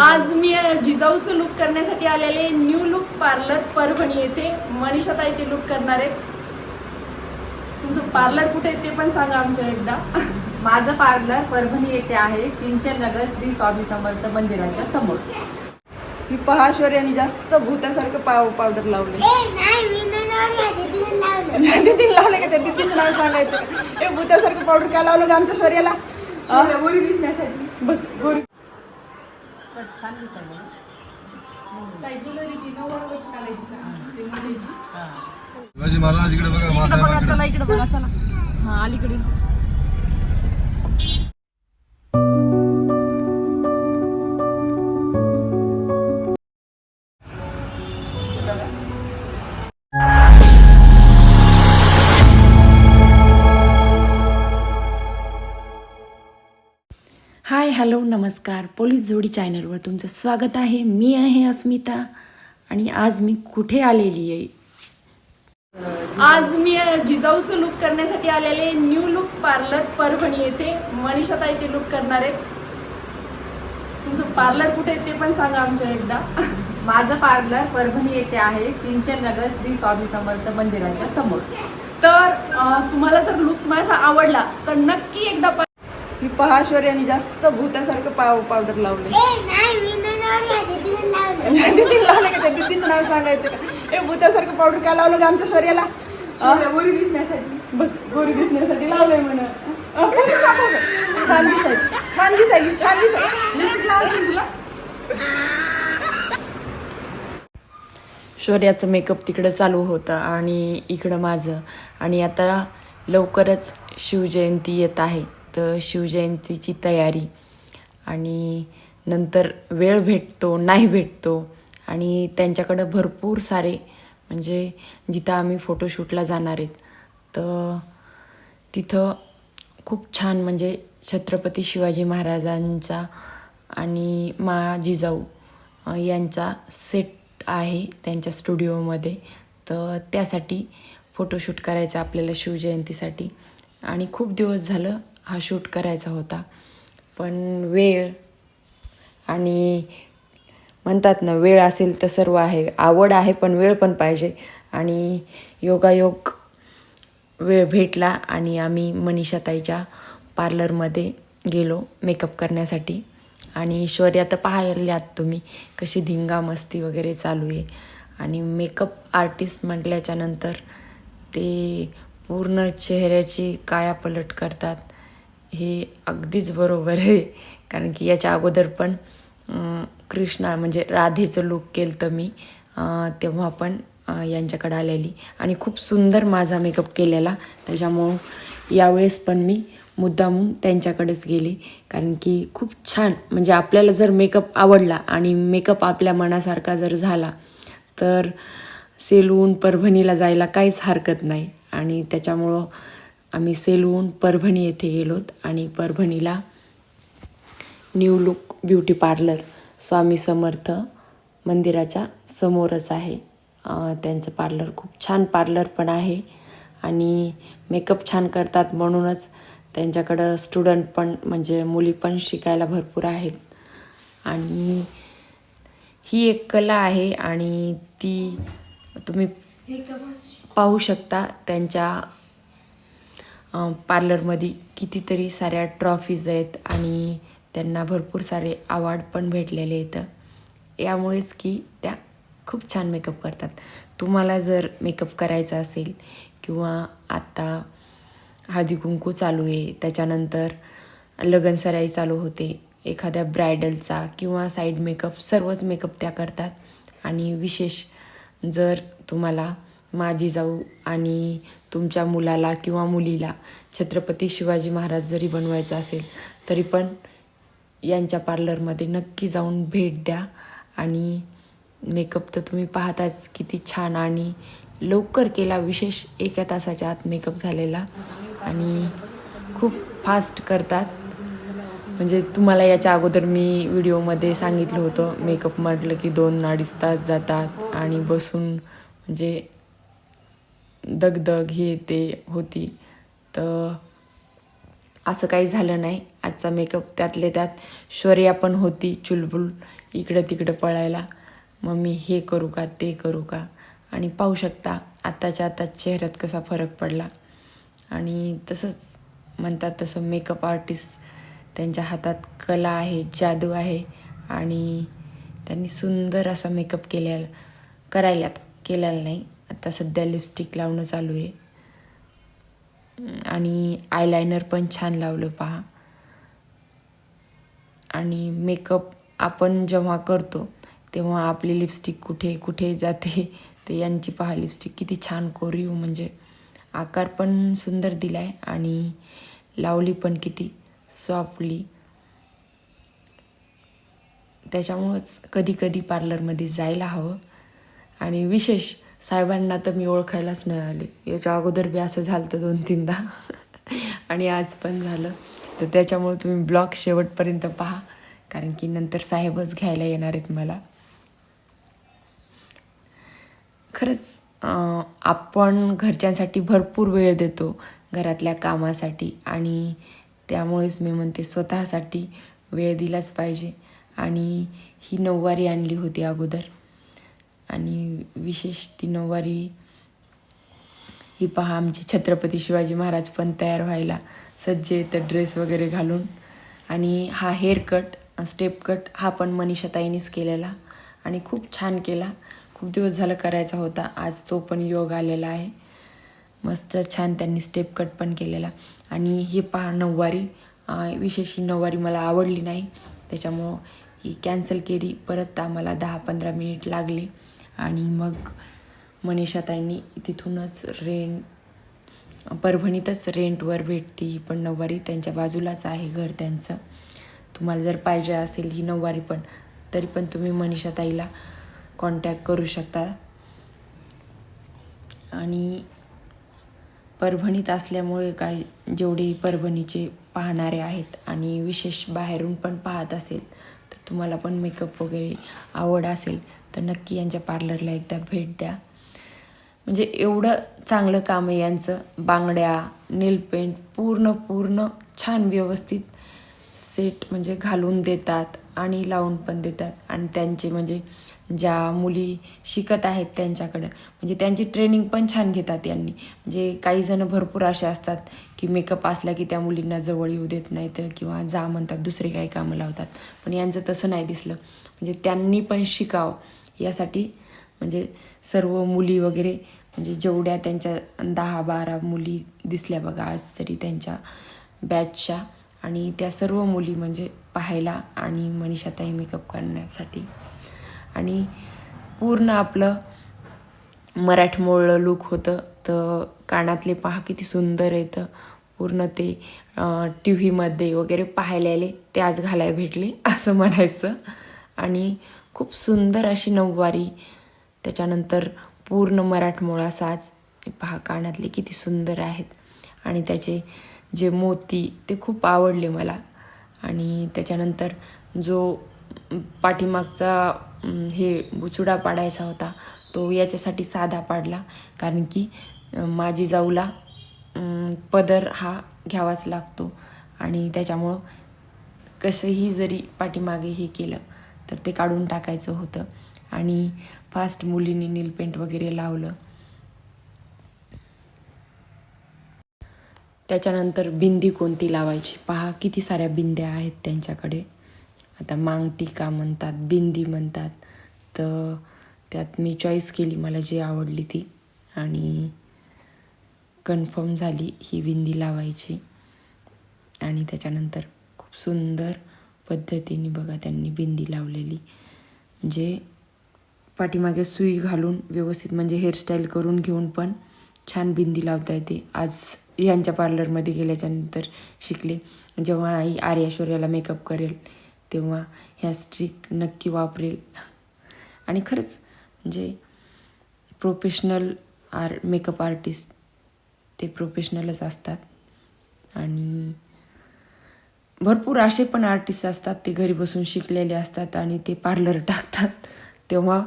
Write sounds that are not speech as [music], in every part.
आज मी जिजाऊचं लुक करण्यासाठी आलेले न्यू लुक पार्लर परभणी येथे. मनीषाताई ते लुक करणार आहेत. तुमचं पार्लर कुठे आहे ते पण सांगा आमच्या एकदा. माझं पार्लर परभणी येथे आहे सिंचन नगर श्री स्वामी समर्थ मंदिराच्या समोर. मी पहाश्वर यांनी जास्त भूतासारखं पाव पावडर लावले दिदीन लावले. का त्या दिदीचं नाव सांगायचं? का? ए भूतासारखं पावडर काय लावलं का आमच्या शौर्याला? शौर्य गोरी दिसण्यासाठी. बघ गोरी छान दिसायला काही दुलरी ती नवरच घालायची का? ते मुलीची शिवाजी महाराज इकडे बघा इकडे बघा मासाहेबांकडे. चला इकडे बघा चला. हा अलीकडे. हॅलो नमस्कार. पोलीस जोडी चॅनलवर तुमचं स्वागत आहे. मी आहे अस्मिता आणि आज मी कुठे आलेली आहे? आज मी जिजाऊचं लुक करण्यासाठी आलेले न्यू लुक पार्लर परभणी येथे. मनीषाताई ते लुक करणार आहेत. तुमचं पार्लर कुठे आहे ते पण सांगा आमच्या एकदा. माझं पार्लर परभणी येथे आहे. सिंचन नगर श्री स्वामी समर्थ मंदिराच्या समोर. तर तुम्हाला जर लुक माझा आवडला तर नक्की एकदा मी पहाश्वर यांनी जास्त भूतासारखं पाव पावडर लावले दिदीन लावले. का? त्या दिदीचं नाव सांगायचं का? ए भूतासारखं पावडर काय लावलं का आमच्या शौर्याला? शौर्य गोरी दिसण्यासाठी. बघ गोरी दिसण्यासाठी लावलंय म्हण [laughs] छान दिसायली छान दिसायली छान दिसायली लिपस्टिक लावायची तुला? शौर्याचं मेकअप तिकडं चालू होतं आणि इकडं माझं. आणि आता लवकरच शिवजयंती येत आहे. तर शिवजयंतीची तयारी. आणि नंतर वेळ भेटतो नाही भेटतो. आणि त्यांच्याकडं भरपूर सारे म्हणजे जिथं आम्ही फोटोशूटला जाणार आहेत तर तिथं खूप छान म्हणजे छत्रपती शिवाजी महाराजांचा आणि मा जिजाऊ यांचा सेट आहे त्यांच्या स्टुडिओमध्ये. तर त्यासाठी फोटोशूट करायचं आपल्याला शिवजयंतीसाठी. आणि खूप दिवस झालं हा शूट करायचा होता. पण वेळ आणि म्हणतात ना वेळ असेल तर सर्व आहे. आवड आहे पण वेळ पण पाहिजे. आणि योगायोग वेळ भेटला आणि आम्ही मनीषाताईच्या पार्लरमध्ये गेलो मेकअप करण्यासाठी. आणि शौर्या तर पाहिल्यात तुम्ही कशी धिंगा मस्ती वगैरे चालू आहे. आणि मेकअप आर्टिस्ट म्हटल्याच्यानंतर ते पूर्ण चेहऱ्याची कायापलट करतात. हे अगदीच बरोबर आहे. कारण की याच्या अगोदर पण कृष्णा म्हणजे राधेचं लुक केलं तर मी तेव्हा पण यांच्याकडे आलेली. आणि खूप सुंदर माझा मेकअप केलेला. त्याच्यामुळं यावेळेस पण मी मुद्दामून त्यांच्याकडेच गेले. कारण की खूप छान म्हणजे आपल्याला जर मेकअप आवडला आणि मेकअप आपल्या मनासारखा जर झाला तर सेलून परभणीला जायला काहीच हरकत नाही. आणि त्याच्यामुळं आम्ही सेलून परभणी येथे गेलोत आणि परभणीला new look beauty parlour Swami Samarth मंदिराच्या समोरच आहे. त्यांचं पार्लर खूप छान पार्लर पण आहे आणि मेकअप छान करतात म्हणूनच त्यांच्याकडं स्टुडंट पण म्हणजे मुली पण शिकायला भरपूर आहेत. आणि ही एक कला आहे आणि ती तुम्ही पाहू शकता त्यांच्या पार्लरमध्ये कितीतरी साऱ्या ट्रॉफीज आहेत आणि त्यांना भरपूर सारे अवॉर्ड पण भेटलेले आहेत. यामुळेच की त्या खूप छान मेकअप करतात. तुम्हाला जर मेकअप करायचा असेल किंवा आत्ता हळदी कुंकू चालू आहे त्याच्यानंतर लगनसराई चालू होते एखाद्या ब्रायडलचा किंवा साईड मेकअप सर्वच मेकअप त्या करतात. आणि विशेष जर तुम्हाला माझी जाऊ आणि तुमच्या मुलाला किंवा मुलीला छत्रपती शिवाजी महाराज जरी बनवायचं असेल तरी पण यांच्या पार्लरमध्ये नक्की जाऊन भेट द्या. आणि मेकअप तर तुम्ही पाहताच किती छान आणि लवकर केला विशेष एका तासाच्या आत मेकअप झालेला. आणि खूप फास्ट करतात. म्हणजे तुम्हाला याच्या अगोदर मी व्हिडिओमध्ये सांगितलं होतं मेकअप म्हटलं की दोन अडीच तास जातात आणि बसून म्हणजे दगदग हे ते होती. तर असं काही झालं नाही. आजचा मेकअप त्यातले त्यात शौर्या पण होती चुलबुल इकडं तिकडं पळायला. मग मी हे करू का? ते करू का? आणि पाहू शकता आत्ताच्या आता चेहऱ्यात कसा फरक पडला. आणि तसंच म्हणतात तसं मेकअप आर्टिस्ट त्यांच्या हातात कला आहे जादू आहे. आणि त्यांनी सुंदर असा मेकअप केल्या करायला केलेला नाही. आता सध्या लिपस्टिक लावणं चालू आहे. आणि आयलायनर पण छान लावलं पहा. आणि मेकअप आपण जेव्हा करतो तेव्हा आपली लिपस्टिक कुठे कुठे जाते ते यांची पहा लिपस्टिक किती छान कोरीव हो, म्हणजे आकार पण सुंदर दिला आहे आणि लावली पण किती सॉफ्टली त्याच्यामुळंच कधी कधी पार्लरमध्ये जायला हवं. आणि विशेष साहेबांना तर मी ओळखायलाच मिळाली. याच्या अगोदर बी असं झालं तर दोन तीनदा. आणि आज पण झालं. तर त्याच्यामुळे तुम्ही ब्लॉग शेवटपर्यंत पहा. कारण की नंतर साहेबच घ्यायला येणार आहेत मला. खरंच आपण घरच्यांसाठी भरपूर वेळ देतो घरातल्या कामासाठी. आणि त्यामुळेच मी म्हणते स्वतःसाठी वेळ दिलाच पाहिजे. आणि ही नऊवारी आणली होती अगोदर. आणि विशेष ती नऊवारी ही पहा आमचे छत्रपती शिवाजी महाराज पण तयार व्हायला सज्ज तर ड्रेस वगैरे घालून. आणि हा हेअर कट स्टेप कट हा पण मनीषाताईनीच केलेला आणि खूप छान केला. खूप दिवस झालं करायचा होता आज तो पण योग आलेला आहे. मस्त छान त्यांनी स्टेप कट पण केलेला. आणि हे पहा नऊवारी विशेष ही नऊवारी मला आवडली नाही. त्याच्यामुळं ही कॅन्सल केली. परत आम्हाला दहा पंधरा मिनिट लागले. आणि मग मनीषाताईंनी तिथूनच रेंट परभणीतच रेंटवर भेटती ही पण नऊवारी त्यांच्या बाजूलाच आहे घर त्यांचं. तुम्हाला जर पाहिजे असेल ही नऊवारी पण तरी पण तुम्ही मनीषाताईला कॉन्टॅक्ट करू शकता. आणि परभणीत असल्यामुळे काय जेवढे परभणीचे पाहणारे आहेत आणि विशेष बाहेरून पण पाहत असेल तुम्हाला पण मेकअप वगैरे आवड असेल तर नक्की यांच्या पार्लरला एकदा भेट द्या. म्हणजे एवढं चांगलं काम आहे यांचं. बांगड्या नेल पेंट पूर्ण पूर्ण छान व्यवस्थित सेट म्हणजे घालून देतात आणि लावून पण देतात. आणि त्यांचे म्हणजे ज्या मुली शिकत आहेत त्यांच्याकडं. म्हणजे त्यांची ट्रेनिंग पण छान घेतात यांनी. म्हणजे काही जण भरपूर असे असतात की मेकअप असला की त्या मुलींना जवळ येऊ देत नाहीत किंवा जा म्हणतात दुसरे काही कामं लावतात. पण यांचं तसं नाही दिसलं. म्हणजे त्यांनी पण शिकावं यासाठी. म्हणजे सर्व मुली वगैरे म्हणजे जेवढ्या त्यांच्या दहा बारा मुली दिसल्या बघा आज तरी त्यांच्या बॅचच्या आणि त्या सर्व मुली म्हणजे पाहायला आणि मनीषाताई मेकअप करण्यासाठी आणि पूर्ण आपलं मराठमोळं लुक होतं. तर कानातले पहा किती सुंदर येतं पूर्ण ते टी व्हीमध्ये वगैरे पाहायला आले ते आज घालायला भेटले असं म्हणायचं. आणि खूप सुंदर अशी नऊवारी. त्याच्यानंतर पूर्ण मराठमोळा साज. पहा कानातले किती सुंदर आहेत. आणि त्याचे जे मोती ते खूप आवडले मला. आणि त्याच्यानंतर जो पाठीमागचा हे बुचुडा पाडायचा होता. तो याच्यासाठी साधा पाडला. कारण की माझी जाऊला पदर हा घ्यावाच लागतो. आणि त्याच्यामुळं कसंही जरी पाठीमागे हे केलं तर ते काढून टाकायचं होतं. आणि फास्ट मुलींनी नील पेंट वगैरे लावलं. त्याच्यानंतर बिंदी कोणती लावायची? पहा किती साऱ्या बिंद्या आहेत त्यांच्याकडे. आता मांगटिका म्हणतात बिंदी म्हणतात. तर त्यात मी चॉईस केली मला जी आवडली ती. आणि कन्फर्म झाली ही बिंदी लावायची. आणि त्याच्यानंतर खूप सुंदर पद्धतीने बघा त्यांनी बिंदी लावलेली. म्हणजे पाठीमागे सुई घालून व्यवस्थित म्हणजे हेअरस्टाईल करून घेऊन पण छान बिंदी लावता येते. आज ह्यांच्या पार्लरमध्ये गेल्याच्यानंतर शिकले. जेव्हा आई आर्याश्वर्याला मेकअप करेल तेव्हा ह्या स्ट्रिक नक्की वापरेल. आणि खरंच म्हणजे प्रोफेशनल आर मेकअप आर्टिस्ट ते प्रोफेशनलच असतात. आणि भरपूर असे पण आर्टिस्ट असतात ते घरी बसून शिकलेले असतात आणि ते पार्लर टाकतात. तेव्हा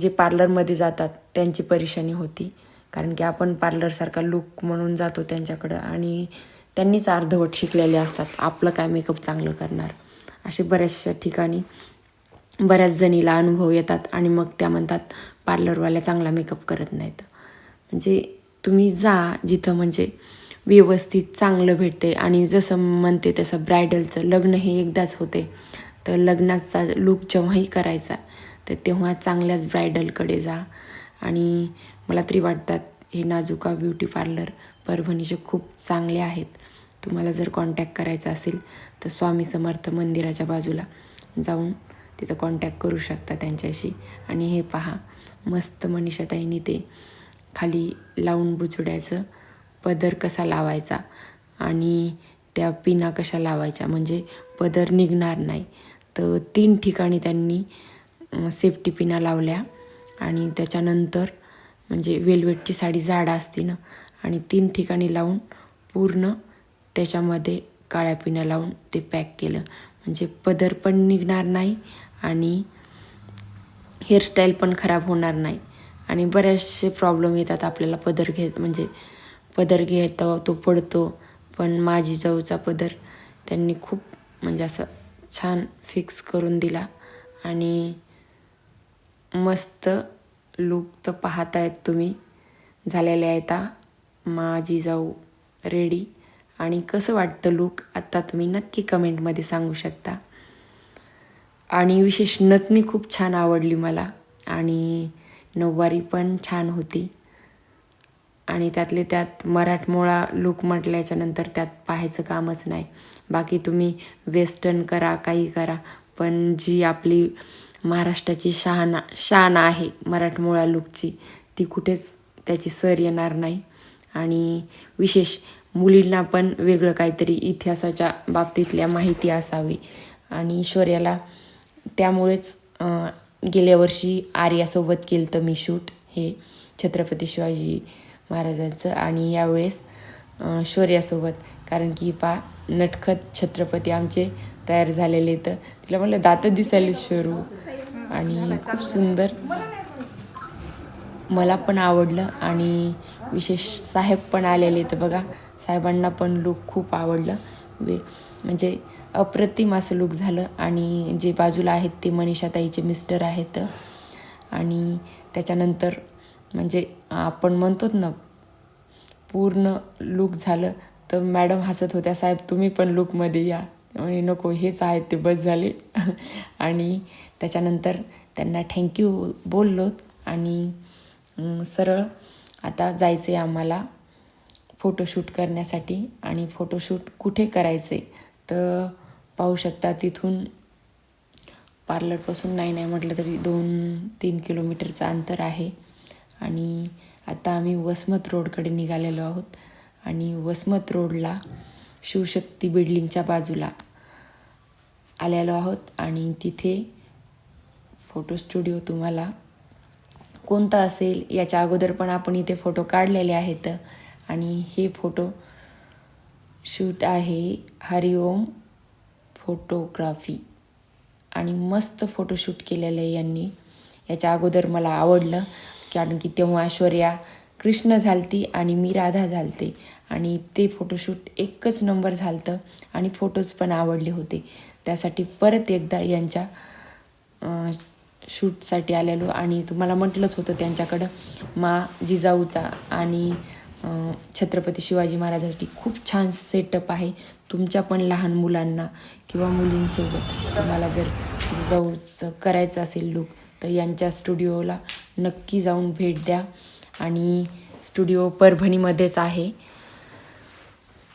जे पार्लरमध्ये जातात त्यांची परेशानी होती. कारण की आपण पार्लरसारखा लुक म्हणून जातो त्यांच्याकडं आणि त्यांनीच अर्धवट शिकलेले असतात. आपलं काय मेकअप चांगलं करणार? असे बऱ्याचशा ठिकाणी बऱ्याच जणीला अनुभव येतात आणि मग त्या म्हणतात पार्लरवाल्या चांगला मेकअप करत नाहीत. म्हणजे तुम्ही जा जिथं म्हणजे व्यवस्थित चांगलं भेटते आणि जसं म्हणते तसं ब्रायडलचं लग्न हे एकदाच होते. तर लग्नाचा लूक जेव्हाही करायचा तर तेव्हा चांगल्याच ब्रायडलकडे जा. आणि मला तरी वाटतात हे नाजुका ब्युटी पार्लर परभणीचे खूप चांगले आहेत. तुम्हाला जर कॉन्टॅक्ट करायचा असेल तर स्वामी समर्थ मंदिराच्या बाजूला जाऊन तिथं कॉन्टॅक्ट करू शकता त्यांच्याशी. आणि हे पहा मस्त मनीषाताईंनी ते खाली लावून बुचड्याचं पदर कसा लावायचा आणि त्या पिना कशा लावायच्या. म्हणजे पदर निघणार नाही. तर तीन ठिकाणी त्यांनी सेफ्टी पिना लावल्या आणि त्याच्यानंतर म्हणजे वेलवेटची साडी जाड असती ना आणि तीन ठिकाणी लावून पूर्ण त्याच्यामध्ये काळ्या पिण्या लावून ते पॅक केलं. म्हणजे पदर पण निघणार नाही आणि हेअरस्टाईल पण खराब होणार नाही. आणि बरेचसे प्रॉब्लेम येतात आपल्याला पदर घेत म्हणजे पदर घेतो तो पडतो. पण माझी जाऊचा पदर त्यांनी खूप म्हणजे असं छान फिक्स करून दिला. आणि मस्त लूक तर पाहतायत तुम्ही. झालेले आहेत माझी जाऊ रेडी आणि कसं वाटतं लूक आत्ता तुम्ही नक्की कमेंटमध्ये सांगू शकता. आणि विशेष नथनी खूप छान आवडली मला. आणि नऊवारी पण छान होती. आणि त्यातले त्यात मराठमोळा लूक म्हटल्याच्यानंतर त्यात पाहायचं कामच नाही. बाकी तुम्ही वेस्टर्न करा काही करा. पण जी आपली महाराष्ट्राची शहाणा शान आहे मराठमोळा लूकची ती कुठेच त्याची सर येणार नाही. आणि विशेष मुलींना पण वेगळं काहीतरी इतिहासाच्या बाबतीतल्या माहिती असावी. आणि शौर्याला त्यामुळेच गेल्या वर्षी आर्यासोबत केलं तर मी शूट हे छत्रपती शिवाजी महाराजांचं. आणि यावेळेस शौर्यासोबत कारण की पा नटखत छत्रपती आमचे तयार झालेले तर तिला म्हणलं दात दिसायले शरू. आणि खूप सुंदर. मला पण आवडलं आणि विशेष साहेब पण आलेले तर बघा. साहेबांना पण लूक खूप आवडलं. वे म्हणजे अप्रतिम असं लूक झालं. आणि जे बाजूला आहेत ते मनीषाताईचे मिस्टर आहेत. आणि त्याच्यानंतर म्हणजे आपण म्हणतोच ना पूर्ण लूक झालं. तर मॅडम हसत होत्या साहेब तुम्ही पण लूकमध्ये या. म्हणे नको हेच आहेत ते बस झाले. [laughs] आणि त्याच्यानंतर त्यांना थँक्यू बोललोत आणि सरळ आता जायचं आहे आम्हाला. फोटोशूट करण्यासाठी आणि फोटोशूट कुठे करायचे तर पाहू शकता तिथून पार्लरपासून नाही नाही म्हटलं तरी दोन तीन किलोमीटरचं अंतर आहे. आणि आता आम्ही वसमत रोडकडे निघालेलो आहोत आणि वसमत रोडला शिवशक्ती बिल्डिंगच्या बाजूला आलेलो आहोत आणि तिथे फोटो स्टुडिओ तुम्हाला कोणता असेल याच्या अगोदर पण आपण इथे फोटो काढलेले आहेत. आणि हे फोटो शूट आहे हरिओम फोटोग्राफी. आणि मस्त फोटोशूट केलेलं आहे यांनी. याच्या अगोदर मला आवडलं कारण की तेव्हा ऐश्वर्या कृष्ण झालती आणि मी राधा झालते. आणि ते फोटोशूट एकच नंबर झालतं आणि फोटोज पण आवडले होते. त्यासाठी परत एकदा यांच्या शूटसाठी आलेलो. आणि तुम्हाला म्हटलंच होतं त्यांच्याकडं मा जिजाऊचा आणि छत्रपती शिवाजी महाराजांसाठी खूप छान सेटअप आहे. तुमच्या पण लहान मुलांना किंवा मुलींसोबत तुम्हाला जर जिजाऊचं करायचं असेल लूक तर यांच्या स्टुडिओला नक्की जाऊन भेट द्या. आणि स्टुडिओ परभणीमध्येच आहे.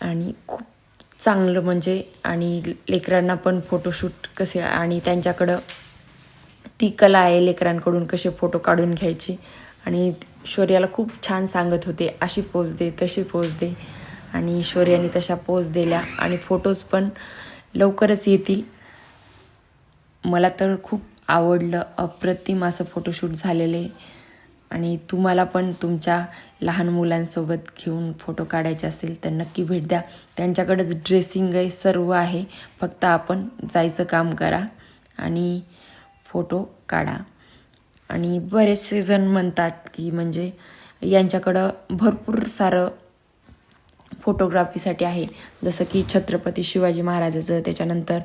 आणि खूप चांगलं म्हणजे आणि लेकरांना पण फोटोशूट कसे आणि त्यांच्याकडं ती कला आहे लेकरांकडून कसे फोटो काढून घ्यायची. आणि शौर्याला खूप छान सांगत होते अशी पोज दे तशी पोज दे. आणि शौर्याने तशा पोज दिल्या आणि फोटोज पण लवकरच येतील. मला तर खूप आवडलं अप्रतिम असं फोटोशूट झालेलं. आहे आणि तुम्हाला पण तुमच्या लहान मुलांसोबत घेऊन फोटो काढायचे असेल तर नक्की भेट द्या. त्यांच्याकडंच ड्रेसिंग आहे सर्व आहे. फक्त आपण जायचं काम करा आणि फोटो काढा. आणि बरेचसे जण म्हणतात की म्हणजे यांच्याकडं भरपूर सारं फोटोग्राफीसाठी आहे. जसं की छत्रपती शिवाजी महाराजाचं त्याच्यानंतर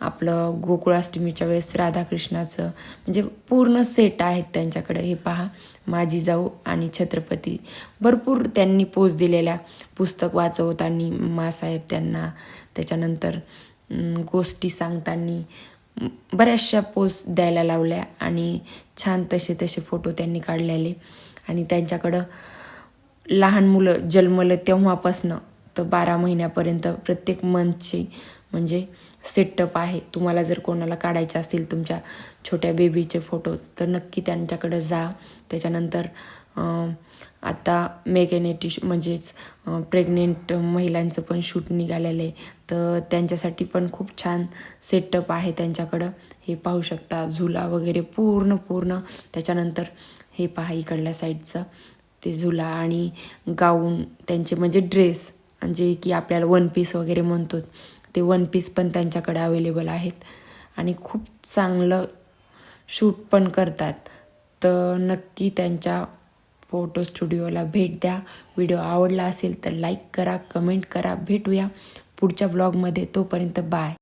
आपलं गोकुळाष्टमीच्या वेळेस राधाकृष्णाचं म्हणजे पूर्ण सेट आहेत त्यांच्याकडे. हे पहा माझी जाऊ आणि छत्रपती. भरपूर त्यांनी पोच दिलेल्या. पुस्तक वाचवताना मासाहेब त्यांना. त्याच्यानंतर गोष्टी सांगताना बऱ्याचशा पोस्ट द्यायला लावल्या आणि छान तसे तसे फोटो त्यांनी काढलेले. आणि त्यांच्याकडं लहान मुलं जन्मलं तेव्हापासनं तर बारा महिन्यापर्यंत प्रत्येक मंथची म्हणजे सेटअप आहे. तुम्हाला जर कोणाला काढायचे असतील तुमच्या छोट्या बेबीचे फोटोज तर नक्की त्यांच्याकडं जा. त्याच्यानंतर आता मेकॅनेटी म्हणजेच प्रेग्नेंट महिलांचं पण शूट निघालेलं आहे. तर त्यांच्यासाठी पण खूप छान सेटअप आहे त्यांच्याकडं. हे पाहू शकता झुला वगैरे पूर्ण पूर्ण. त्याच्यानंतर हे पहा इकडल्या साईडचं ते झुला आणि गाऊन त्यांचे म्हणजे ड्रेस जे की आपल्याला वन पीस वगैरे म्हणतो ते वन पीस पण त्यांच्याकडे अवेलेबल आहेत. आणि खूप चांगलं शूट पण करतात. तर नक्की त्यांच्या फोटो स्टुडिओला भेट द्या. व्हिडिओ आवडला असेल तर लाईक करा कमेंट करा. भेटूया पुढच्या ब्लॉगमध्ये. तोपर्यंत बाय.